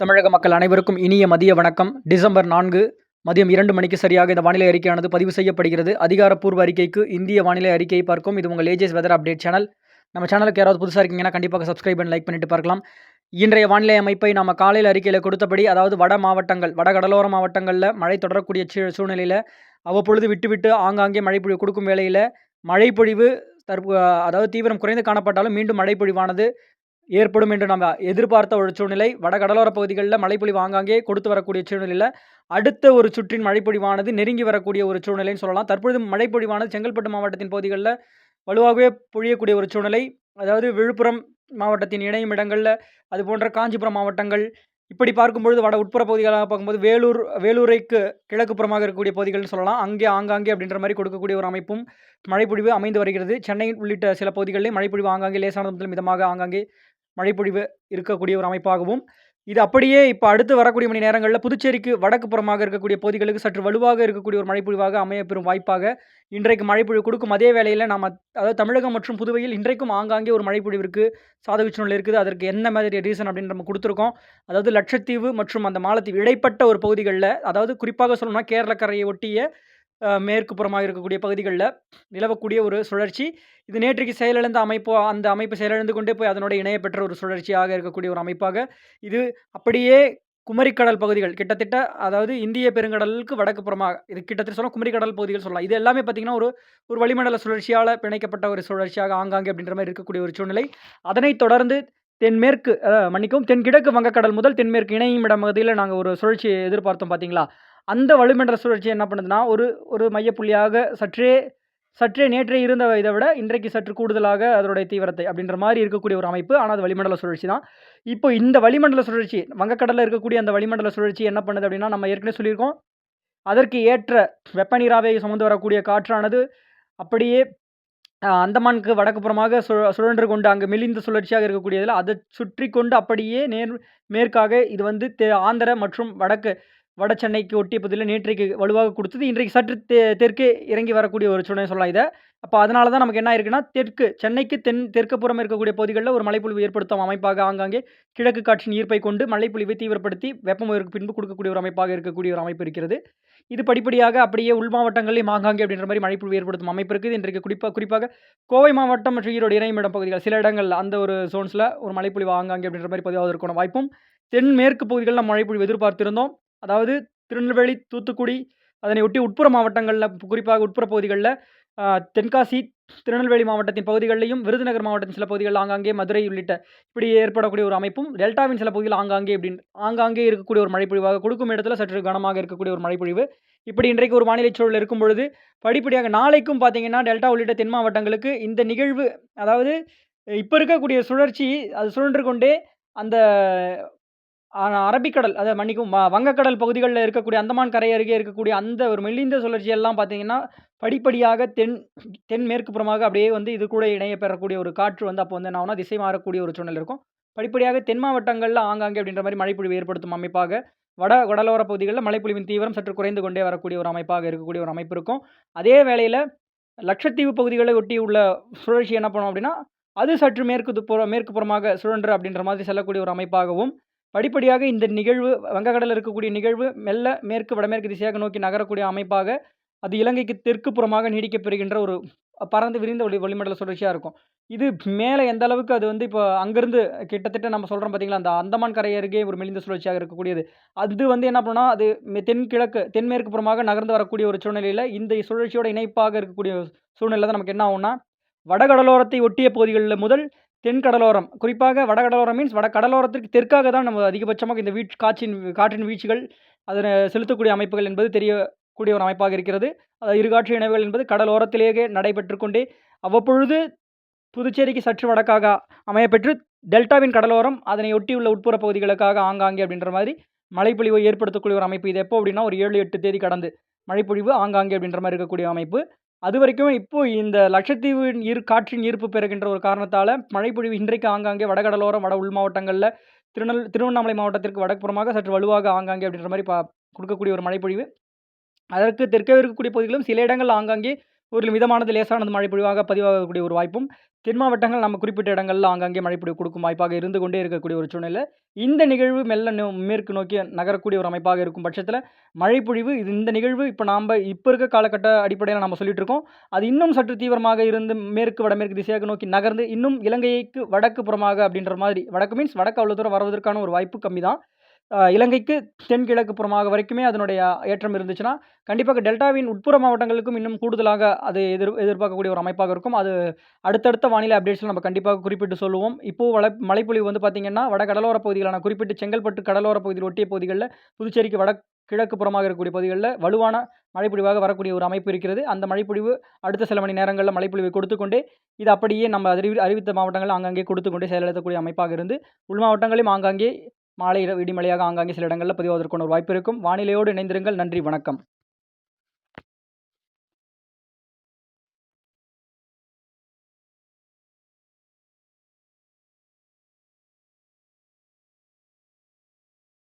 தமிழக மக்கள் அனைவருக்கும் இனிய மதிய வணக்கம். டிசம்பர் நான்கு மதியம் இரண்டு மணிக்கு சரியாக இந்த வானிலை அறிக்கையானது பதிவு செய்யப்படுகிறது. அதிகாரப்பூர்வ அறிக்கைக்கு இந்திய வானிலை அறிக்கையை பார்க்கும் இது உங்கள் ஏஜேஸ் வெதர் அப்டேட் சேனல். நம்ம சேனலுக்கு யாராவது புதுசாக இருக்கீங்கன்னா கண்டிப்பாக சப்ஸ்கிரைப் அண்ட் லைக் பண்ணிட்டு பார்க்கலாம். இன்றைய வானிலை அமைப்பை நம்ம காலையில் அறிக்கையில் கொடுத்தபடி அதாவது வட மாவட்டங்கள் வட கடலோர மாவட்டங்களில் மழை தொடரக்கூடிய சூழ்நிலையில் அவ்வப்பொழுது விட்டுவிட்டு ஆங்காங்கே ஆங்காங்கே பொழிவு கொடுக்கும் வேளையில் மழைப்பொழிவு தற்போ அதாவது தீவிரம் குறைந்து காணப்பட்டாலும் மீண்டும் மழைப்பொழிவானது ஏற்படும் என்று நம்ம எதிர்பார்த்த ஒரு சூழ்நிலை. வட கடலோர பகுதிகளில் மழைப்பொழிவு ஆங்காங்கே கொடுத்து வரக்கூடிய சூழ்நிலையில் அடுத்த ஒரு சுற்றின் மழைப்பொழிவானது நெருங்கி வரக்கூடிய ஒரு சூழ்நிலைன்னு சொல்லலாம். தற்பொழுது மழைப்பொழிவானது செங்கல்பட்டு மாவட்டத்தின் பகுதிகளில் வலுவாகவே பொழியக்கூடிய ஒரு சூழ்நிலை. அதாவது விழுப்புரம் மாவட்டத்தின் இணையும் இடங்களில் அது போன்ற காஞ்சிபுரம் மாவட்டங்கள் இப்படி பார்க்கும்பொழுது வட உட்புற பகுதிகளாக பார்க்கும்போது வேலூர் வேலூரைக்கு கிழக்குப்புறமாக இருக்கக்கூடிய பகுதிகள்னு சொல்லலாம். அங்கே ஆங்காங்கே அப்படின்ற மாதிரி கொடுக்கக்கூடிய ஒரு அமைப்பும் மழைப்பொழிவு அமைந்து வருகிறது. சென்னை உள்ளிட்ட சில பகுதிகளிலே மழைப்பொழிவு ஆங்காங்கே லேசானது முதல் மிதமாக ஆங்காங்கே மழைப்பொழிவு இருக்கக்கூடிய ஒரு அமைப்பாகவும் இது அப்படியே இப்போ அடுத்து வரக்கூடிய மணி நேரங்களில் புதுச்சேரிக்கு வடக்கு புறமாக இருக்கக்கூடிய பகுதிகளுக்கு சற்று வலுவாக இருக்கக்கூடிய ஒரு மழைப்பொழிவாக அமையப்பெறும் வாய்ப்பாக இன்றைக்கு மழைப்பொழிவு கொடுக்கும். அதே வேளையில் நாம் அதாவது தமிழகம் மற்றும் புதுவையில் இன்றைக்கும் ஆங்காங்கே ஒரு மழைப்பொழிவிற்கு சாதக சூழ்நிலை இருக்குது. அதற்கு என்ன மாதிரி ரீசன் அப்படின்னு நம்ம கொடுத்துருக்கோம். அதாவது லட்சத்தீவு மற்றும் அந்த மாலத்தீவு இடைப்பட்ட ஒரு பகுதிகளில் அதாவது குறிப்பாக சொல்லணும்னா கேரளக்கரையை ஒட்டிய மேற்கு புறமாக இருக்கக்கூடிய பகுதிகளில் நிலவக்கூடிய ஒரு சுழற்சி. இது நேற்றைக்கு செயலிழந்த அமைப்பு அந்த அமைப்பு செயலிழந்து கொண்டே போய் அதனோட இணையப்பெற்ற ஒரு சுழற்சியாக இருக்கக்கூடிய ஒரு அமைப்பாக. இது அப்படியே குமரிக்கடல் பகுதிகள் கிட்டத்தட்ட அதாவது இந்திய பெருங்கடலுக்கு வடக்கு புறமாக இது கிட்டத்தட்ட சொல்லலாம் குமரிக்கடல் பகுதிகள் சொல்லலாம். இது எல்லாமே பார்த்திங்கன்னா ஒரு ஒரு வளிமண்டல சுழற்சியால் பிணைக்கப்பட்ட ஒரு சுழற்சியாக ஆங்காங்கே அப்படின்ற மாதிரி இருக்கக்கூடிய ஒரு சூழ்நிலை. அதனைத் தொடர்ந்து தென்மேற்கு அஹ், மன்னிக்கவும் தென்கிழக்கு வங்கக்கடல் முதல் தென்மேற்கு இணையும் இடம் பகுதியில் நாங்கள் ஒரு சுழற்சியை எதிர்பார்த்தோம் பார்த்தீங்களா? அந்த வளிமண்டல சுழற்சி என்ன பண்ணுதுன்னா ஒரு ஒரு மையப்புள்ளியாக சற்றே சற்றே நேற்றே இருந்த இதை விட இன்றைக்கு சற்று கூடுதலாக அதனுடைய தீவிரத்தை அப்படின்ற மாதிரி இருக்கக்கூடிய ஒரு அமைப்பு. ஆனால் அது வளிமண்டல சுழற்சி தான். இப்போ இந்த வளிமண்டல சுழற்சி வங்கக்கடலில் இருக்கக்கூடிய அந்த வளிமண்டல சுழற்சி என்ன பண்ணுது அப்படின்னா நம்ம ஏற்கனவே சொல்லியிருக்கோம். அதற்கு ஏற்ற வெப்பநீராவை சுமந்து வரக்கூடிய காற்றானது அப்படியே அந்தமானுக்கு வடக்கு புறமாக சு சுழன்று கொண்டு அங்கே மெலிந்த சுழற்சியாக இருக்கக்கூடியதில் அதை சுற்றி கொண்டு அப்படியே நேர் மேற்காக இது வந்து தே ஆந்திர மற்றும் வடக்கு வட சென்னைக்கு ஒட்டிய பகுதியில் நேற்றைக்கு வலுவாக கொடுத்தது. இன்றைக்கு சற்று தெ தெற்கே இறங்கி வரக்கூடிய ஒரு சூழ்நிலை சொல்லலாம் இதை. அப்போ அதனால தான் நமக்கு என்ன இருக்குன்னா தெற்கு சென்னைக்கு தென் தெற்கு புறம் இருக்கக்கூடிய பகுதிகளில் ஒரு மழைப்பொழிவு ஏற்படுத்தும் அமைப்பாக ஆங்காங்கே கிழக்கு காற்றின் ஈர்ப்பை கொண்டு மழைப்பொழிவை தீவிரப்படுத்தி வெப்பமுயருக்கு பின்பு கொடுக்கக்கூடிய ஒரு அமைப்பாக இருக்கக்கூடிய ஒரு அமைப்பு இருக்கிறது. இது படிப்படியாக அப்படியே உள் மாவட்டங்களிலும் ஆங்காங்கே அப்படின்ற மாதிரி மழைப்பொழிவு ஏற்படுத்தும் அமைப்பு இருக்குது. இன்றைக்கு குறிப்பாக குறிப்பாக கோவை மாவட்டம் மற்றும் ஈரோடு இணையமிடம் பகுதிகள் சில இடங்கள் அந்த ஒரு சோன்ஸில் ஒரு மழைப்பொழிவு ஆங்காங்கே அப்படின்ற மாதிரி பதிவாவதற்கான வாய்ப்பும் தென்மேற்கு பகுதிகளில் மழைப்பொழிவு எதிர்பார்த்திருந்தோம். அதாவது திருநெல்வேலி தூத்துக்குடி அதனை ஒட்டி உட்புற மாவட்டங்களில் குறிப்பாக உட்புற பகுதிகளில் தென்காசி திருநெல்வேலி மாவட்டத்தின் பகுதிகளிலையும் விருதுநகர் மாவட்டத்தின் சில பகுதிகளில் ஆங்காங்கே மதுரை உள்ளிட்ட இப்படி ஏற்படக்கூடிய ஒரு அமைப்பும் டெல்டாவின் சில பகுதியில் ஆங்காங்கே அப்படின்னு ஆங்காங்கே இருக்கக்கூடிய ஒரு மழைப்பொழிவாக கொடுக்கும் இடத்துல சற்று கனமாக இருக்கக்கூடிய ஒரு மழைப்பொழிவு. இப்படி இன்றைக்கு ஒரு வானிலை சூழல் இருக்கும் பொழுது படிப்படியாக நாளைக்கும் பார்த்தீங்கன்னா டெல்டா உள்ளிட்ட தென் மாவட்டங்களுக்கு இந்த நிகழ்வு அதாவது இப்போ இருக்கக்கூடிய சுழற்சி அது சுழன்று கொண்டே அந்த அரபிக்கடல் அதை மன்னிக்கும் வங்கக்கடல் பகுதிகளில் இருக்கக்கூடிய அந்தமான் கரை அருகே இருக்கக்கூடிய அந்த ஒரு மெல்லிந்த சுழற்சியெல்லாம் பார்த்தீங்கன்னா படிப்படியாக தென் தென்மேற்கு புறமாக அப்படியே வந்து இது கூட இணைய பெறக்கூடிய ஒரு காற்று வந்து அப்போ வந்து என்ன திசை மாறக்கூடிய ஒரு சூழ்நிலை இருக்கும். படிப்படியாக தென் மாவட்டங்களில் ஆங்காங்கே அப்படின்ற மாதிரி மழைப்பொழிவு ஏற்படுத்தும் அமைப்பாக வட கடலோர பகுதிகளில் மழைப்பொழிவின் தீவிரம் சற்று குறைந்து கொண்டே வரக்கூடிய ஒரு அமைப்பாக இருக்கக்கூடிய ஒரு அமைப்பு இருக்கும். அதே வேளையில் லட்சத்தீவு பகுதிகளை ஒட்டி உள்ள சுழற்சி என்ன பண்ணும் அப்படின்னா அது சற்று மேற்கு புற மேற்கு புறமாக சுழன்று அப்படின்ற மாதிரி செல்லக்கூடிய ஒரு அமைப்பாகவும் படிப்படியாக இந்த நிகழ்வு வங்கக்கடலில் இருக்கக்கூடிய நிகழ்வு மெல்ல மேற்கு வடமேற்கு திசையாக நோக்கி நகரக்கூடிய அமைப்பாக அது இலங்கைக்கு தெற்கு புறமாக நீடிக்கப்பெறுகின்ற ஒரு பறந்து விரிந்த ஒளி வளிமண்டல சுழற்சியாக இருக்கும். இது மேலே எந்த அளவுக்கு அது வந்து இப்போ அங்கேருந்து கிட்டத்தட்ட நம்ம சொல்கிறோம் பார்த்தீங்களா அந்த அந்தமான் கரை அருகே ஒரு மெலிந்த சுழற்சியாக இருக்கக்கூடியது. அது வந்து என்ன பண்ணுன்னா அது தென்கிழக்கு தென்மேற்கு புறமாக நகர்ந்து வரக்கூடிய ஒரு சூழ்நிலையில் இந்த சுழற்சியோட இணைப்பாக இருக்கக்கூடிய சூழ்நிலை தான் நமக்கு என்ன ஆகும்னா வடகடலோரத்தை ஒட்டிய பகுதிகளில் முதல் தென்கடலோரம். குறிப்பாக வடகடலோரம் மீன்ஸ் வட கடலோரத்திற்கு தெற்காக தான் நம்ம அதிகபட்சமாக இந்த வீட் காற்றின் காற்றின் வீழ்ச்சிகள் அதனை செலுத்தக்கூடிய அமைப்புகள் என்பது தெரியக்கூடிய ஒரு அமைப்பாக இருக்கிறது. அதாவது இருகாற்று இணைவுகள் என்பது கடலோரத்திலேயே நடைபெற்று கொண்டே அவ்வப்பொழுது புதுச்சேரிக்கு சற்று வடக்காக அமையப்பெற்று டெல்டாவின் கடலோரம் அதனை ஒட்டியுள்ள உட்புற பகுதிகளுக்காக ஆங்காங்கே அப்படின்ற மாதிரி மழைப்பொழிவை ஏற்படுத்தக்கூடிய ஒரு அமைப்பு இது. எப்போ அப்படின்னா ஒரு ஏழு எட்டு தேதி கடந்து மழைப்பொழிவு ஆங்காங்கே அப்படின்ற மாதிரி இருக்கக்கூடிய அமைப்பு. அது வரைக்கும் இப்போ இந்த லட்சத்தீவின் ஈர் காற்றின் ஈர்ப்பு பெறுகின்ற ஒரு காரணத்தால் மழைப்பொழிவு இன்றைக்கு ஆங்காங்கே வடகடலோரம் வட உள் மாவட்டங்களில் திருநெல் திருவண்ணாமலை மாவட்டத்திற்கு வடக்குப்புறமாக சற்று வலுவாக ஆங்காங்கே அப்படின்ற மாதிரி பா கொடுக்கக்கூடிய ஒரு மழைப்பொழிவு. அதற்கு தெற்கே இருக்கக்கூடிய பகுதிகளும் சில இடங்கள் ஆங்காங்கே ஊரில் மிதமானது லேசானது மழை பொழிவாக பதிவாகக்கூடிய ஒரு வாய்ப்பும் தென் மாவட்டங்கள் நம்ம குறிப்பிட்ட இடங்களில் ஆங்காங்கே மழை பொழிவு கொடுக்கும் வாய்ப்பாக இருந்து கொண்டே இருக்கக்கூடிய ஒரு சூழ்நிலை. இந்த நிகழ்வு மெல்ல நோ மேற்கு நோக்கி நகரக்கூடிய ஒரு அமைப்பாக இருக்கும் பட்சத்தில் மழை பொழிவு இது இந்த நிகழ்வு இப்போ நாம் இப்போ இருக்க காலகட்ட அடிப்படையில் நம்ம சொல்லிட்டு இருக்கோம். அது இன்னும் சற்று தீவிரமாக இருந்து மேற்கு வடமேற்கு திசையாக நோக்கி நகர்ந்து இன்னும் இலங்கைக்கு வடக்கு புறமாக அப்படின்ற மாதிரி வடக்கு மீன்ஸ் வடக்கு அவ்வளோ தூரம் வருவதற்கான ஒரு வாய்ப்பு கம்மி தான் இலங்கைக்கு தென்கிழக்கு புறமாக வரைக்குமே அதனுடைய ஏற்றம் இருந்துச்சுன்னா கண்டிப்பாக டெல்டாவின் உட்புற மாவட்டங்களுக்கும் இன்னும் கூடுதலாக அது எதிர் எதிர்பார்க்கக்கூடிய ஒரு அமைப்பாக இருக்கும். அது அடுத்தடுத்த வானிலை அப்டேட்ஸில் நம்ம கண்டிப்பாக குறிப்பிட்டு சொல்லுவோம். இப்போது வள மழைப்பொழிவு வந்து பார்த்திங்கன்னா வட கடலோர பகுதிகளான குறிப்பிட்டு செங்கல்பட்டு கடலோர பகுதியில் ஒட்டிய பகுதிகளில் புதுச்சேரிக்கு வட கிழக்கு புறமாக இருக்கக்கூடிய பகுதிகளில் வலுவான மழைப்பொழிவாக வரக்கூடிய ஒரு அமைப்பு இருக்கிறது. அந்த மழைப்பொழிவு அடுத்த சில மணி நேரங்களில் மழைப்பொழிவை கொடுத்துக்கொண்டே இது அப்படியே நம்ம அறிவி அறிவித்த மாவட்டங்கள் ஆங்காங்கே கொடுத்துக்கொண்டே செயல்படுத்தக்கூடிய அமைப்பாக இருந்து உள் மாவட்டங்களையும் ஆங்காங்கே மாலை இடிமலையாக ஆங்காங்கே சில இடங்களில் பதிவாவதற்கான ஒரு வாய்ப்பு இருக்கும். வானிலையோடு இணைந்திருங்கள். நன்றி. வணக்கம்.